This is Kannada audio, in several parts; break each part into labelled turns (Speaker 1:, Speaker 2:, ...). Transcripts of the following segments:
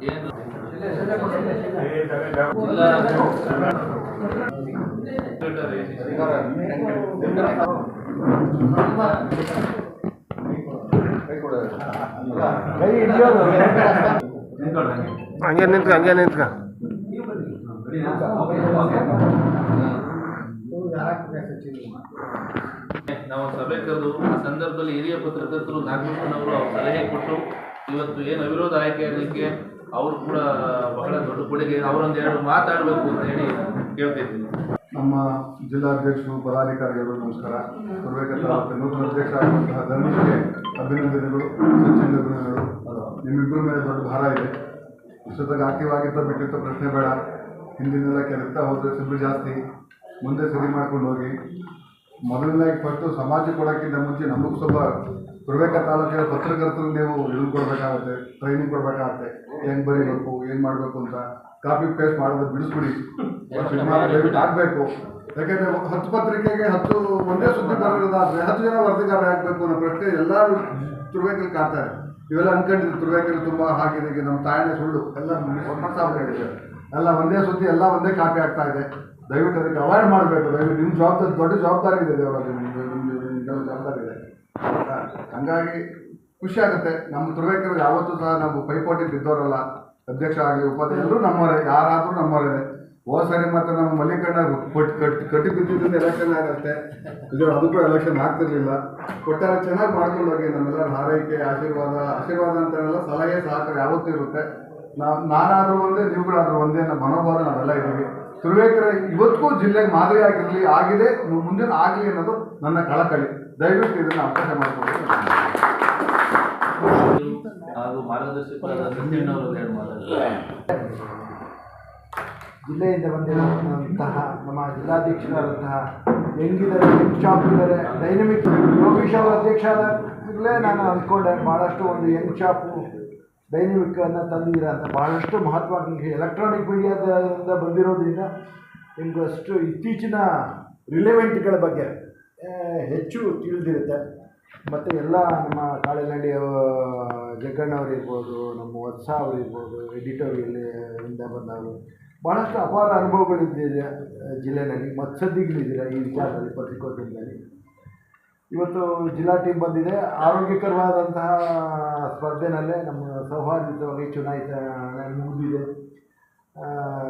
Speaker 1: ಏನು
Speaker 2: ಹಂಗೆ ನಿಂತ್ಕ ಹಂಗೆ ನಿಂತ್ಕ
Speaker 1: ನಾವು ಸಭೆ ಕರೆದು ಆ ಸಂದರ್ಭದಲ್ಲಿ ಹಿರಿಯ ಪತ್ರಕರ್ತರು ನಾಗಭೂಷಣವರು ಅವ್ರ ಸಲಹೆ ಕೊಟ್ಟು ಇವತ್ತು ಏನು ಅವಿರೋಧ ಆಯ್ಕೆ ಆಗಲಿಕ್ಕೆ ಅವರು ಕೂಡ ಬಹಳ ದೊಡ್ಡ ಕೊಡುಗೆ, ಅವರೊಂದು ಎರಡು ಮಾತಾಡಬೇಕು ಅಂತ ಹೇಳಿ ಕೇಳ್ತಿದ್ದೀನಿ
Speaker 3: ನಮ್ಮ ಜಿಲ್ಲಾಧ್ಯಕ್ಷರು ಪದಾಧಿಕಾರಿಗಳು ನಮಸ್ಕಾರ. ತಾಲೂಕು ನೂತನ ಅಧ್ಯಕ್ಷ ಆಗಿರುವಂತಹ ಧರ್ಮಕ್ಕೆ ಅಭಿನಂದನೆಗಳು ಸಚಿನ್ ಅಭಿನಂದನೆಗಳು ನಿಮ್ಮಿಬ್ಬರ ಮೇಲೆ ದೊಡ್ಡ ಭಾರ ಇದೆ. ಇಷ್ಟೊತ್ತಾಗ ಆಕ್ಟಿವ್ ಆಗಿದ್ದ ಬಿಟ್ಟಿದ್ದ ಪ್ರಶ್ನೆ ಬೇಡ. ಹಿಂದಿನೆಲ್ಲ ಕೆಲಸ ಹೋದರೆ ಸಿಬ್ಬರು ಜಾಸ್ತಿ. ಮುಂದೆ ಸರಿ ಮಾಡ್ಕೊಂಡು ಹೋಗಿ. ಮೊದಲನೇದಾಗಿ ಫಸ್ಟು ಸಮಾಜ ಕೊಡೋಕ್ಕಿಂತ ಮುಂಚೆ ನಮಗೂ ಸ್ವಲ್ಪ ತುರ್ಬೇಕ ತಾಲೂಕಿನ ಪತ್ರಕರ್ತರು ನೀವು ಇದು ಕೊಡಬೇಕಾಗುತ್ತೆ ಟ್ರೈನಿಂಗ್ ಕೊಡಬೇಕಾಗತ್ತೆ. ಹೆಂಗೆ ಬರೀಬೇಕು, ಏನು ಮಾಡಬೇಕು ಅಂತ ಕಾಪಿ ಪೇಸ್ಟ್ ಮಾಡೋದು ಬಿಡಿಸ್ಬಿಡಿ. ಸಿನಿಮಾ ಆಗಬೇಕು ಯಾಕೆಂದರೆ ಹತ್ತು ಪತ್ರಿಕೆಗೆ ಹತ್ತು, ಒಂದೇ ಸುದ್ದಿ ಬರೋದಾದ್ರೆ ಹತ್ತು ಜನ ವರದಿಗಾರ ಆಗಬೇಕು ಅನ್ನೋ ಪ್ರಶ್ನೆ ಎಲ್ಲರೂ ತುರ್ಬೇಕಲ್ಲಿ ಕಾಡ್ತಾರೆ ಇವೆಲ್ಲ ಅನ್ಕೊಂಡಿದ್ರು ತುರ್ಬೇಕಲ್ಲಿ ತುಂಬ ಈಗ ನಮ್ಮ ತಾಯನೇ ಸುಳ್ಳು. ಎಲ್ಲ ಹೇಳಿದ್ದಾರೆ. ಎಲ್ಲ ಒಂದೇ ಸುದ್ದಿ, ಎಲ್ಲ ಒಂದೇ ಕಾಪಿ ಆಗ್ತಾ ಇದೆ. ದಯವಿಟ್ಟು ಅದಕ್ಕೆ ಅವಾಯ್ಡ್ ಮಾಡಬೇಕು. ದಯವಿಟ್ಟು ನಿಮ್ಮ ಜವಾಬ್ದಾರಿ ದೊಡ್ಡ ಜವಾಬ್ದಾರಿ ಇದೆ ದೇವರಲ್ಲಿ ನಿಮ್ಮ ಜವಾಬ್ದಾರಿ ಇದೆ? ಹಂಗಾಗಿ ಖುಷಿ ಆಗುತ್ತೆ. ನಮ್ಮ ತುರ್ಬೇಕರು ಯಾವತ್ತೂ ಸಹ ನಾವು ಪೈಪೋಟಿ ಬಿದ್ದವರಲ್ಲ ಅಧ್ಯಕ್ಷ ಆಗಲಿ, ಉಪಾಧ್ಯಕ್ಷ ಎಲ್ಲರೂ ನಮ್ಮವರೇ. ಯಾರಾದರೂ ನಮ್ಮವರೇ. ಹೋದ ಸರಿ ಮಾತ್ರ ನಮ್ಮ ಮಲ್ಲಿಕಣ್ಣ ಕಟ್ಟಿ ಕಟ್ಟಿ ಕಟ್ಟಿ ಬಿದ್ದಿದ್ದರಿಂದ ಎಲೆಕ್ಷನ್ ಆಗುತ್ತೆ. ಇದು ಅದು ಕೂಡ ಎಲೆಕ್ಷನ್ ಆಗ್ತಿರ್ಲಿಲ್ಲ. ಒಟ್ಟಾರೆ ಚೆನ್ನಾಗಿ ಮಾಡ್ಕೊಂಡು ಹೋಗಿ. ನಮ್ಮೆಲ್ಲರ ಹಾರೈಕೆ, ಆಶೀರ್ವಾದ ಆಶೀರ್ವಾದ ಅಂತಾನೆಲ್ಲ ಸಲಹೆ, ಸಹಕಾರ ಯಾವತ್ತೂ ಇರುತ್ತೆ. ನಾವು ನಾನಾದರೂ ಒಂದೇ, ನೀವುಗಳಾದರೂ ಒಂದೇ ನಮ್ಮ ಮನೋಭಾವ ನಾವೆಲ್ಲ ಇದ್ದೀವಿ. ತುರುವೇಕರ ಇವತ್ತಿಗೂ ಜಿಲ್ಲೆಗೆ ಮಾದರಿ ಆಗಿರಲಿ ಆಗಿದೆ ಮುಂದಿನ ಆಗಲಿ ಅನ್ನೋದು ನನ್ನ ಕಳಕಳಿ. ದಯವಿಟ್ಟು ಇದನ್ನು ಅವಕಾಶ ಮಾಡಿಕೊಂಡು
Speaker 1: ಹಾಗೂ
Speaker 4: ಜಿಲ್ಲೆಯಿಂದ ಬಂದಿರುವಂತಹ ನಮ್ಮ ಜಿಲ್ಲಾಧ್ಯಕ್ಷರಾದಂತಹ ಹೆಂಗಿದ್ದಾರೆ ಹೆಂಗ್ ಶಾಪ್ ಇದ್ದಾರೆ ಡೈನಮಿಕ್ ಯೋಗೀಶ್ ಅವರ ಅಧ್ಯಕ್ಷ ಆದಾಗಲೇ ನಾನು ಅಂದ್ಕೊಂಡೆ ಭಾಳಷ್ಟು ಒಂದು ಯಂಗ್ ಶಾಪು ಡೈನಮಿಕ್ ತಂದಿದ್ದೀರಾ ಅಂತ ಭಾಳಷ್ಟು ಮಹತ್ವಾಕಾಂಕ್ಷಿ ಎಲೆಕ್ಟ್ರಾನಿಕ್ ಮೀಡಿಯಾದಿಂದ ಬಂದಿರೋದ್ರಿಂದ ನಿಮಗೂ ಅಷ್ಟು ಇತ್ತೀಚಿನ ರಿಲೆವೆಂಟ್ಗಳ ಬಗ್ಗೆ ಹೆಚ್ಚು ತಿಳಿದಿರುತ್ತೆ. ಮತ್ತು ಎಲ್ಲ ನಮ್ಮ ಕಾಳೆನಹಳ್ಳಿ ಜಗ್ಗಣ್ಣವ್ರು ಇರ್ಬೋದು, ನಮ್ಮ ವತ್ಸ ಅವರು ಇರ್ಬೋದು ಎಡಿಟೋರಿಯಲ್ಲಿಂದ ಬಂದವರು. ಭಾಳಷ್ಟು ಅಪಾರ ಅನುಭವಗಳಿದ್ದಿದೆ ಜಿಲ್ಲೆಯಲ್ಲಿ ಮತ್ಸದ್ದಿಗಳಿದ್ದೀರ ಈ ವಿಚಾರದಲ್ಲಿ, ಪತ್ರಿಕೋದ್ಯಮದಲ್ಲಿ? ಇವತ್ತು ಜಿಲ್ಲಾ ಟೀಮ್ ಬಂದಿದೆ. ಆರೋಗ್ಯಕರವಾದಂತಹ ಸ್ಪರ್ಧೆನಲ್ಲೇ ನಮ್ಮ ಸೌಹಾರ್ದಯುತವಾಗಿ ಚುನಾಯಿತ ಮುಗಿದಿದೆ.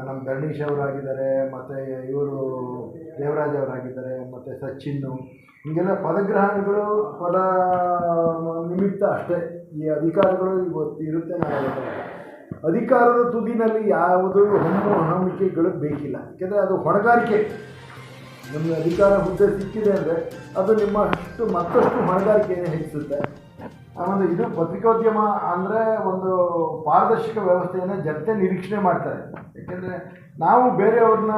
Speaker 4: ನಮ್ಮ ಧರಣೀಶ್ ಅವರಾಗಿದ್ದಾರೆ, ಮತ್ತು ಇವರು ದೇವರಾಜ್ ಅವರಾಗಿದ್ದಾರೆ, ಮತ್ತು ಸಚಿನ್ನು. ಹೀಗೆಲ್ಲ ಪದಗ್ರಹಣಗಳು ಪದ ನಿಮಿತ್ತ ಅಷ್ಟೇ. ಈ ಅಧಿಕಾರಗಳು ಇವತ್ತು ಇರುತ್ತೆ ನಾಳೆ ಅಧಿಕಾರದ ತುದಿನಲ್ಲಿ ಯಾವುದೂ ಹಮ್ಮು ಹಣಿಕೆಗಳು ಬೇಕಿಲ್ಲ. ಯಾಕೆಂದರೆ ಅದು ಹೊಣೆಗಾರಿಕೆ. ನಮಗೆ ಅಧಿಕಾರ ಹುದ್ದೆ ಸಿಕ್ಕಿದೆ ಅಂದರೆ ಅದು ನಿಮ್ಮ ಅಷ್ಟು ಮತ್ತಷ್ಟು ಹೊಣೆಗಾರಿಕೆಯನ್ನು ಹೆಚ್ಚಿಸುತ್ತೆ. ಆಮೇಲೆ ಇದು ಪತ್ರಿಕೋದ್ಯಮ ಅಂದರೆ ಒಂದು ಪಾರದರ್ಶಕ ವ್ಯವಸ್ಥೆಯನ್ನು ಜನತೆ ನಿರೀಕ್ಷಣೆ ಮಾಡ್ತಾರೆ. ಯಾಕೆಂದರೆ ನಾವು ಬೇರೆಯವ್ರನ್ನ